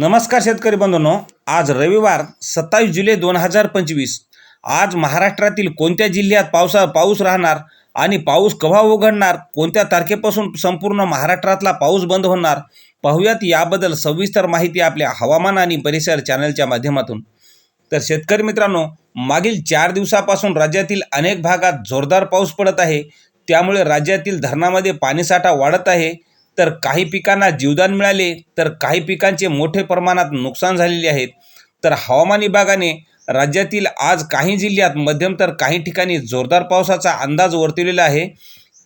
नमस्कार शेतकरी बंधूंनो. आज रविवार सत्तावीस जुलै दोन हजार पंचवीस. आज महाराष्ट्रातील कोणत्या जिल्ह्यात पावसा पाऊस राहणार आणि पाऊस केव्हा उघडणार कोणत्या तारखेपासून संपूर्ण महाराष्ट्रातला पाऊस बंद होणार पाहूयात याबद्दल सविस्तर माहिती आपल्या हवामान आणि परिसर चॅनलच्या माध्यमातून. तर शेतकरी मित्रांनो मागील चार दिवसापासून राज्यातील अनेक भागात जोरदार पाऊस पडत आहे. त्यामुळे राज्यातील धरणामध्ये पाणीसाठा वाढत आहे. तर काही पिकांना जीवदान मिळाले तर काही पिकांचे मोठे प्रमाणात नुकसान झालेले आहेत. तर हवामान विभागाने राज्यातील आज काही जिल्ह्यात मध्यम तर काही ठिकाणी जोरदार पावसाचा अंदाज वर्तवलेला आहे.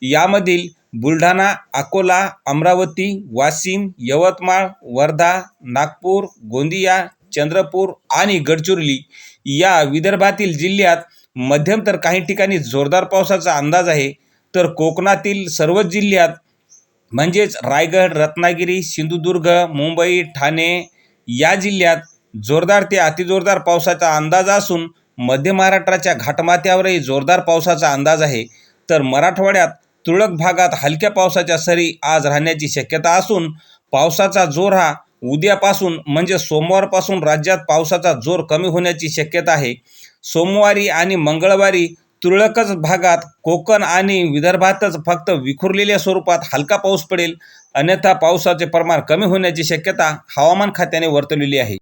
यामधील बुलढाणा अकोला अमरावती वाशिम यवतमाळ वर्धा नागपूर गोंदिया चंद्रपूर आणि गडचिरोली या विदर्भातील जिल्ह्यात मध्यम तर काही ठिकाणी जोरदार पावसाचा अंदाज आहे. तर कोकणातील सर्वच जिल्ह्यात म्हणजेच रायगड रत्नागिरी सिंधुदुर्ग मुंबई ठाणे या जिल्ह्यात जोरदार ते अतिजोरदार पावसाचा अंदाज असून मध्य महाराष्ट्राच्या घाटमाथ्यावरही जोरदार पावसाचा अंदाज आहे. तर मराठवाड्यात तुरळक भागात हलक्या पावसाच्या सरी आज राहण्याची शक्यता असून पावसाचा जोर हा उद्यापासून म्हणजे सोमवारपासून राज्यात पावसाचा जोर कमी होण्याची शक्यता आहे. सोमवारी आणि मंगळवारी तुरळकच भागात कोकण आणि विदर्भातच फक्त विखुरलेल्या स्वरूपात हलका पाऊस पडेल. अन्यथा पावसाचे प्रमाण कमी होण्याची शक्यता हवामान खात्याने वर्तवलेली आहे.